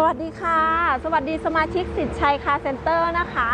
สวัสดีค่ะ สวัสดีสมาชิกสิทธิ์ชัยคาร์เซ็นเตอร์นะคะ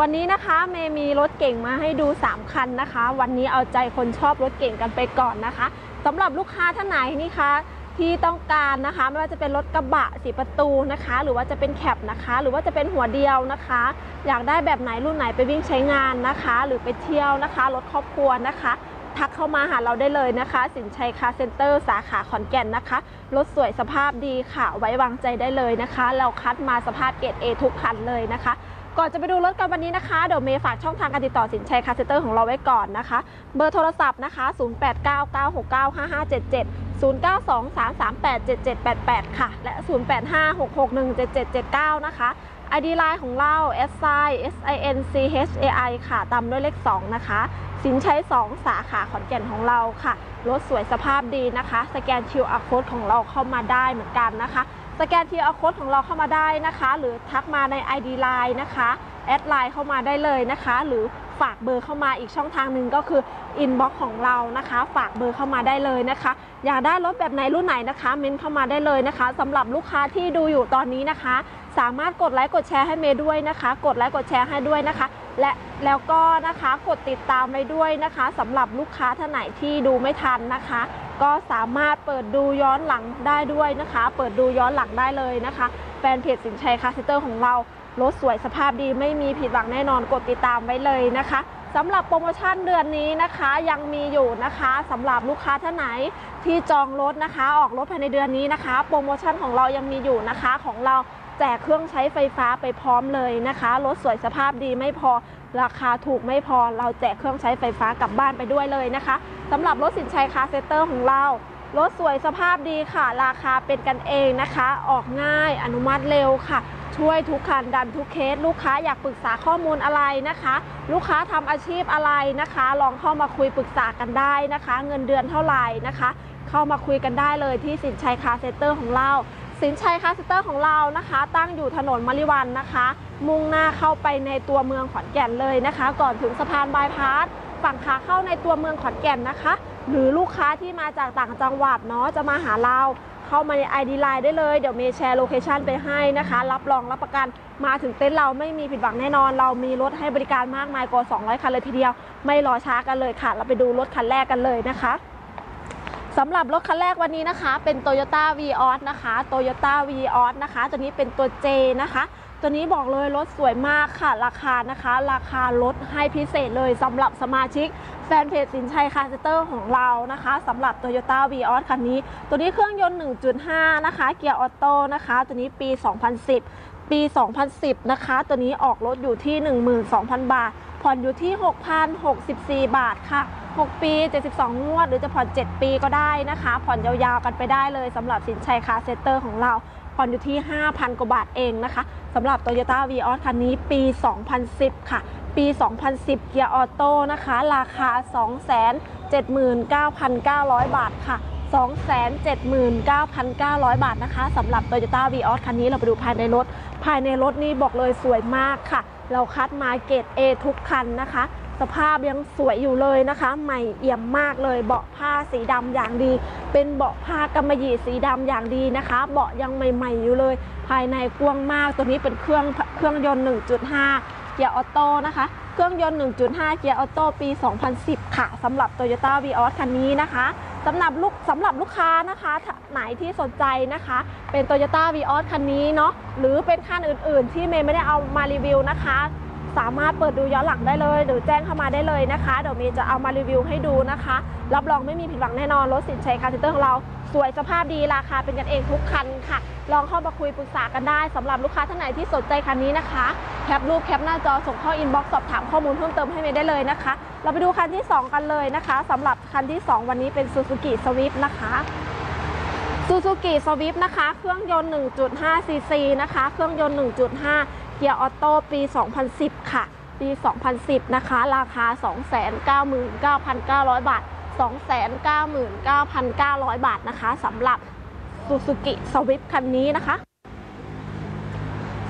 วันนี้นะคะเมย์มีรถเก่งมาให้ดู 3 คันนะคะ วันนี้เอาใจคนชอบรถเก่งกันไปก่อนนะคะสำหรับลูกค้าท่านไหนนี่คะที่ต้องการนะคะไม่ว่าจะเป็นรถกระบะสีประตูนะคะ หรือว่าจะเป็นแคปนะคะ หรือว่าจะเป็นหัวเดียวนะคะ อยากได้แบบไหนรุ่นไหนไปวิ่งใช้งานนะคะ หรือไปเที่ยวนะคะรถครอบครัวนะคะ ทักเข้ามาหาเราได้เลยนะคะ สินชัยคาร์เซ็นเตอร์สาขาขอนแก่นนะคะ รถสวยสภาพดีค่ะ ไว้วางใจได้เลยนะคะ เราคัดมาสภาพเกรด A ทุกคันเลยนะคะ ก่อนจะไปดูรถกันวันนี้นะคะ เดี๋ยวเมย์ฝากช่องทางการติดต่อสินชัยคาร์เซ็นเตอร์ของเราไว้ก่อนนะคะ เบอร์โทรศัพท์นะคะ 0899695577 0923387788 ค่ะ และ 0856617779 นะคะ ID Line ของเรา s i s i n c h a i ค่ะ ตามด้วยเลข 2 นะคะ สินชัย 2 สาขาขอนแก่นของเราค่ะ รถสวยสภาพดีนะคะ สแกน QR code ของเราเข้ามาได้เหมือนกันนะคะ สแกน QR code ของเราเข้ามาได้นะคะ หรือทักมาใน ID Line นะคะ แอดไลน์เข้ามาได้เลยนะคะ หรือฝากเบอร์เข้ามาอีกช่องทางหนึ่งก็คือ inbox ของเรานะคะ ฝากเบอร์เข้ามาได้เลยนะคะ อยากได้รถแบบไหนรุ่นไหนนะคะเม้นเข้ามาได้เลยนะคะสำหรับลูกค้าที่ดูอยู่ตอนนี้นะคะ สามารถกดไลค์กดแชร์ให้เมย์ด้วยนะคะ กดไลค์กดแชร์ให้ด้วยนะคะ และแล้วก็นะคะกดติดตามไว้ด้วยนะคะสำหรับลูกค้าท่านไหนที่ดูไม่ทันนะคะ ก็สามารถเปิดดูย้อนหลังได้ด้วยนะคะ เปิดดูย้อนหลังได้เลยนะคะแฟนเพจสินชัยคาร์เซนเตอร์ของเรารถสวยสภาพดีไม่มีผิดหวังแน่นอนกดติดตามไว้เลยนะคะสำหรับโปรโมชั่นเดือนนี้นะคะยังมีอยู่นะคะสำหรับลูกค้าท่านไหนที่จองรถนะคะ ออกรถภายในเดือนนี้นะคะ โปรโมชั่นของเรายังมีอยู่นะคะของเรา แจกเครื่องใช้ไฟฟ้าไปพร้อมเลยนะคะรถสวยสภาพดีไม่พอราคาถูกไม่พอเราแจกเครื่องใช้ไฟฟ้ากลับบ้านไปด้วยเลยนะคะสำหรับรถสินชัยคาเซเตอร์ของเรารถสวยสภาพดีค่ะ ราคาเป็นกันเองนะคะ ออกง่ายอนุมัติเร็วค่ะ ช่วยทุกคันดันทุกเคส ลูกค้าอยากปรึกษาข้อมูลอะไรนะคะ ลูกค้าทำอาชีพอะไรนะคะ ลองเข้ามาคุยปรึกษากันได้นะคะ เงินเดือนเท่าไหร่นะคะ เข้ามาคุยกันได้เลยที่สินชัยคาเซนเตอร์ของเรา สินชัยคาร์เซนเตอร์ของเรานะคะ ตั้งอยู่ถนนมริวันนะคะ มุ่งหน้าเข้าไปในตัวเมืองขอนแก่นเลยนะคะ ก่อนถึงสะพานบายพาสฝั่งขาเข้าในตัวเมืองขอนแก่นนะคะ หรือลูกค้าที่มาจากต่างจังหวัดเนาะจะมาหาเราเข้ามาใน ID Line ได้เลย เดี๋ยวเมย์แชร์โลเคชันไปให้นะคะ รับรองรับประกันมาถึงเต็นท์เราไม่มีผิดหวังแน่นอน เรามีรถให้บริการมากมายกว่า 200 คันเลยทีเดียว ไม่รอช้ากันเลยค่ะ เราไปดูรถคันแรกกันเลยนะคะ สำหรับรถคันแรกวันนี้นะคะ เป็น Toyota v ีออสนะคะ Toyota v ีออสนะคะ ตัวนี้เป็นตัว J นะคะ ตัวนี้บอกเลยรถสวยมากค่ะ ราคานะคะ ราคาลดให้พิเศษเลยสำหรับสมาชิกแฟนเพจสินชัยคาร์เซเตอร์ของเรานะคะสำหรับ Toyota v ีออสคันนี้ ตัวนี้เครื่องยนต์ 1.5 นะคะ เกียร์ออโต้นะคะ ตัวนี้ปี 2010 ปี 2010 นะคะ ตัวนี้ออกรถอยู่ที่ 12,000 บาท ผ่อนอยู่ที่ 6,064 บาทค่ะ 6 ปี 72 งวด หรือจะผ่อน 7 ปีก็ได้นะคะ ผ่อนยาวๆกันไปได้เลยสำหรับสินชัยคาเซเตอร์ของเรา ผ่อนอยู่ที่ 5,000 กว่าบาทเองนะคะสำหรับ Toyota v ีออสคันนี้ปี 2010 ค่ะ ปี 2010 เกียร์ออโต้นะคะ ราคา 279,900 บาทค่ะ 279,900 บาทนะคะสำหรับ Toyota v ีออสคันนี้เราไปดูภายในรถ ภายในรถนี่บอกเลยสวยมากค่ะ เราคัดมาเกรด A ทุกคันนะคะ สภาพยังสวยอยู่เลยนะคะ ใหม่เอี่ยมมากเลยเบาะผ้าสีดำอย่างดี เป็นเบาะผ้ากำมะหยี่สีดำอย่างดีนะคะ เบาะยังใหม่ ๆ อยู่เลย ภายในกว้างมากตัวนี้เป็นเครื่องเครื่องยนต์ 1.5เกียร์ออโต้นะคะ เครื่องยนต์ 1.5 เกียร์ออโต้ปี 2010 ค่ะสำหรับ Toyota v ีออสคันนี้นะคะ สำหรับลูกสำหรับลูกค้านะคะไหนที่สนใจนะคะ เป็น Toyota v ีออสคันนี้เนาะหรือเป็นคันอื่นๆ ที่เมย์ไม่ได้เอามารีวิวนะคะ สามารถเปิดดูย้อนหลังได้เลย หรือแจ้งเข้ามาได้เลยนะคะ เดี๋ยวเมย์จะเอามารีวิวให้ดูนะคะ รับรองไม่มีผิดหวังแน่นอน รถสินชัยคาร์เซ็นเตอร์ของเราสวยสภาพดีราคาเป็นกันเองทุกคันค่ะ ลองเข้ามาคุยปรึกษากันได้สำหรับลูกค้าท่านไหนที่สนใจคันนี้นะคะแคปรูปแคปหน้าจอส่งเข้าอินบ็อกซ์สอบถามข้อมูลเพิ่มเติมให้เมย์ได้เลยนะคะ เราไปดูคันที่ 2 กันเลยนะคะสำหรับคันที่ 2 วันนี้เป็น Suzuki Swift นะคะซูซูกิสวิฟนะคะ เครื่องยนต์ 1.5 ซีซีนะคะ เครื่องยนต์ 1.5 เกียร์ออโต้ปี 2010 ค่ะ ปี 2010 นะคะ ราคา 299,900 บาท 299,900 บาทนะคะสำหรับซูซูกิสวิฟคันนี้นะคะ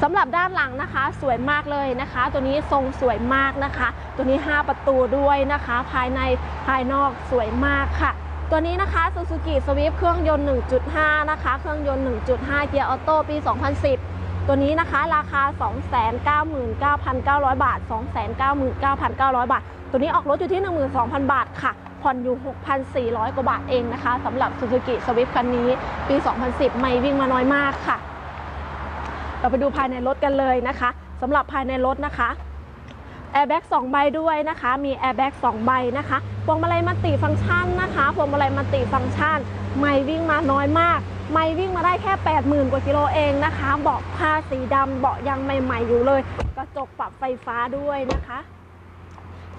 สำหรับด้านหลังนะคะสวยมากเลยนะคะ ตัวนี้ทรงสวยมากนะคะ ตัวนี้ 5 ประตูด้วยนะคะ ภายในภายนอกสวยมากค่ะ ตัวนี้นะคะ Suzuki Swift เครื่องยนต์ 1.5 นะคะ เครื่องยนต์ 1.5 เกียร์ออโต้ปี 2010 ตัวนี้นะคะราคา 299,900 บาท 299,900 บาท ตัวนี้ออกรถอยู่ที่ 12,000 บาทค่ะ ผ่อนอยู่ 6,400 กว่าบาทเองนะคะสำหรับ Suzuki Swift คันนี้ ปี 2010 ไม่วิ่งมาน้อยมากค่ะ เราไปดูภายในรถกันเลยนะคะสำหรับภายในรถนะคะ แอร์แบ็ก2ใบด้วยนะคะ มีแอร์แบ็ก2ใบนะคะพวงมาลัยมัลติฟังก์ชันนะคะพวงมาลัยมัลติฟังก์ชัน ไม่วิ่งมาน้อยมาก ไม่วิ่งมาได้แค่ 80,000 กว่ากิโลเองนะคะ เบาะผ้าสีดำเบาะยังใหม่ ๆ อยู่เลย กระจกปรับไฟฟ้าด้วยนะคะ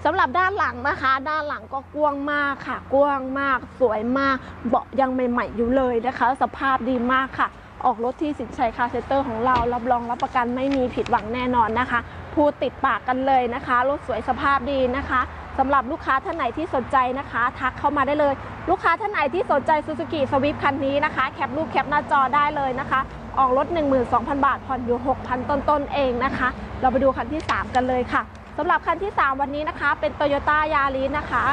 สำหรับด้านหลังนะคะ ด้านหลังก็กว้างมากค่ะ กว้างมาก สวยมาก เบาะยังใหม่ ๆ อยู่เลยนะคะ สภาพดีมากค่ะ ออกรถที่สินชัยคาเซนเตอร์ของเรา รับรองรับประกันไม่มีผิดหวังแน่นอนนะคะ พูดติดปากกันเลยนะคะรถสวยสภาพดีนะคะสำหรับลูกค้าท่านไหนที่สนใจนะคะ ทักเข้ามาได้เลย ลูกค้าท่านไหนที่สนใจ Suzuki Swift คันนี้นะคะ แคปรูปแคปหน้าจอได้เลยนะคะ ออกรถ 12,000 บาท ผ่อนอยู่ 6,000 ต้นๆเองนะคะ เราไปดูคันที่ 3 กันเลยค่ะสำหรับคันที่ 3 วันนี้นะคะ เป็น Toyota Yaris นะคะ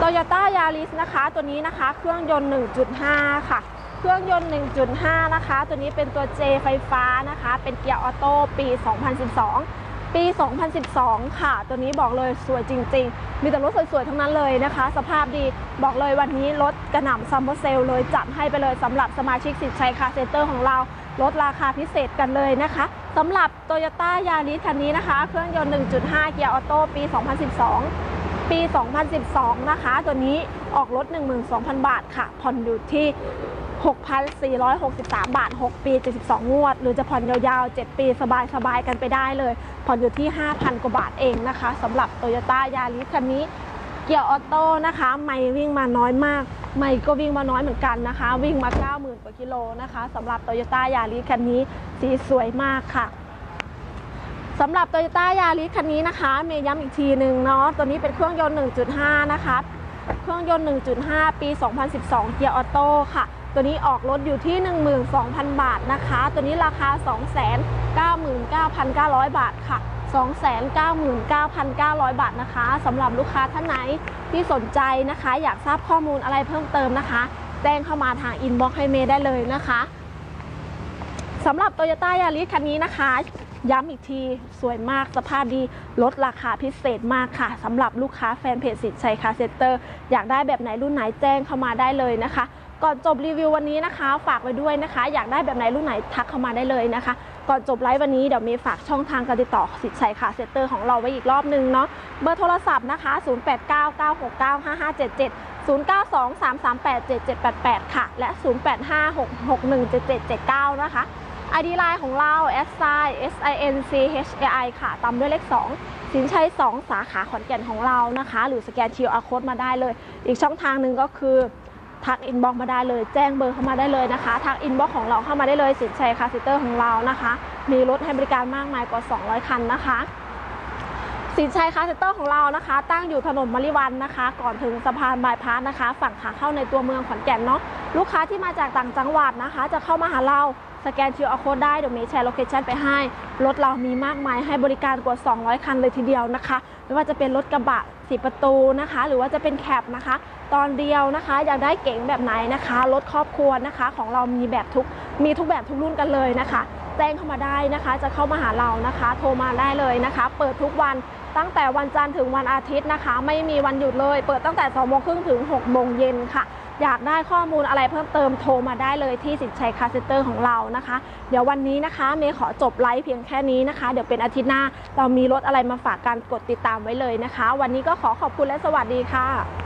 Toyota Yaris นะคะ ตัวนี้นะคะ เครื่องยนต์ 1.5 ค่ะ ครื่องยนต์ 1.5 นะคะ ตัวนี้เป็นตัว J ไฟฟ้านะคะ เป็นเกียร์ออโต้ปี 2012 ปี 2012 ค่ะ ตัวนี้บอกเลยสวยจริง ๆ มีแต่รถสวยๆ ทั้งนั้นเลยนะคะ สภาพดีบอกเลยวันนี้รถกระหน่ำซัมเมอร์เซลเลยจัดให้ไปเลยสำหรับสมาชิกสิทธิ์ชัยคาร์เซ็นเตอร์ของเราลดราคาพิเศษกันเลยนะคะสำหรับ Toyota Yaris คันนี้นะคะ เครื่องยนต์ 1.5 เกียร์ออโต้ปี 2012ปี 2012 นะคะ ตัวนี้ออกรถ 12,000 บาทค่ะ ผ่อนอยู่ที่ 6,463 บาท 6 ปี 72 งวด หรือจะผ่อนยาวๆ 7 ปีสบายๆ กันไปได้เลย ผ่อนอยู่ที่ 5,000 กว่าบาทเองนะคะสำหรับ Toyota Yaris คันนี้ เกียร์ออโต้นะคะ ไม่วิ่งมาน้อยมาก ไม่ก็วิ่งมาน้อยเหมือนกันนะคะ วิ่งมา 90,000 กว่ากิโลนะคะสำหรับ Toyota Yaris คันนี้สีสวยมากค่ะสำหรับ Toyota Yaris คันนี้นะคะ เมย์ย้ำอีกทีหนึ่งเนาะ ตัวนี้เป็นเครื่องยนต์ 1.5 นะคะ เครื่องยนต์ 1.5 ปี 2012 เกียร์ออโต้ค่ะ ตัวนี้ออกรถอยู่ที่ 12,000 บาทนะคะ ตัวนี้ราคา 299,900 บาทค่ะ 299,900 บาทนะคะสำหรับลูกค้าท่านไหนที่สนใจนะคะ อยากทราบข้อมูลอะไรเพิ่มเติมนะคะ แจ้งเข้ามาทางอินบ็อกซ์ให้เมย์ได้เลยนะคะสำหรับ Toyota Yaris คันนี้นะคะ ย้ำอีกทีสวยมากสภาพดีลดราคาพิเศษมากค่ะสำหรับลูกค้าแฟนเพจสิทธิ์ชัยคาเซ็นเตอร์ อยากได้แบบไหนรุ่นไหนแจ้งเข้ามาได้เลยนะคะ ก่อนจบรีวิววันนี้นะคะ ฝากไว้ด้วยนะคะ อยากได้แบบไหนรุ่นไหนทักเข้ามาได้เลยนะคะ ก่อนจบไลฟ์วันนี้เดี๋ยวมีฝากช่องทางการติดต่อสิทธิ์ชัยคาเซ็นเตอร์ของเราไว้อีกรอบนึงเนาะเบอร์โทรศัพท์นะคะ 0899695577 0823387788 ค่ะ และ 0856617779 นะคะ ID ไลน์ของเรา s i s i n c h a i ค่ะ ตามด้วยเลข 2 สินชัย 2 สาขาขอนแก่นของเรานะคะ หรือสแกน QR Code มาได้เลย อีกช่องทางหนึ่งก็คือ ทักอินบ็อกมาได้เลย แจ้งเบอร์เข้ามาได้เลยนะคะ ทักอินบ็อกของเราเข้ามาได้เลยสินชัยคาร์ซิเตอร์ของเรานะคะ มีรถให้บริการมากมายกว่า 200 คันนะคะสินชัยคาร์เซ็นเตอร์ของเรานะคะ ตั้งอยู่ถนนมริวันนะคะ ก่อนถึงสะพานบายพาสนะคะ ฝั่งขาเข้าในตัวเมืองขอนแก่นเนาะลูกค้าที่มาจากต่างจังหวัดนะคะ จะเข้ามาหาเรา สแกน QR Code ได้เดี๋ยวเมย์แชร์โลเคชันไปให้ รถเรามีมากมายให้บริการกว่า 200 คันเลยทีเดียวนะคะ ไม่ว่าจะเป็นรถกระบะสีประตูนะคะ หรือว่าจะเป็นแคปนะคะ ตอนเดียวนะคะ อยากได้เก๋งแบบไหนนะคะ รถครอบครัวนะคะ ของเรามีแบบทุกมีทุกแบบทุกรุ่นกันเลยนะคะแจ้งเข้ามาได้นะคะ จะเข้ามาหาเรานะคะ โทรมาได้เลยนะคะ เปิดทุกวันตั้งแต่วันจันทร์ถึงวันอาทิตย์นะคะ ไม่มีวันหยุดเลย เปิดตั้งแต่2โมงครึ่งถึง6โมงเย็นค่ะ อยากได้ข้อมูลอะไรเพิ่มเติมโทรมาได้เลยที่สินชัยคาเซนเตอร์ของเรานะคะ เดี๋ยววันนี้นะคะเมย์ขอจบไลฟ์เพียงแค่นี้นะคะ เดี๋ยวเป็นอาทิตย์หน้า เรามีรถอะไรมาฝากกันกดติดตามไว้เลยนะคะ วันนี้ก็ขอขอบคุณและสวัสดีค่ะ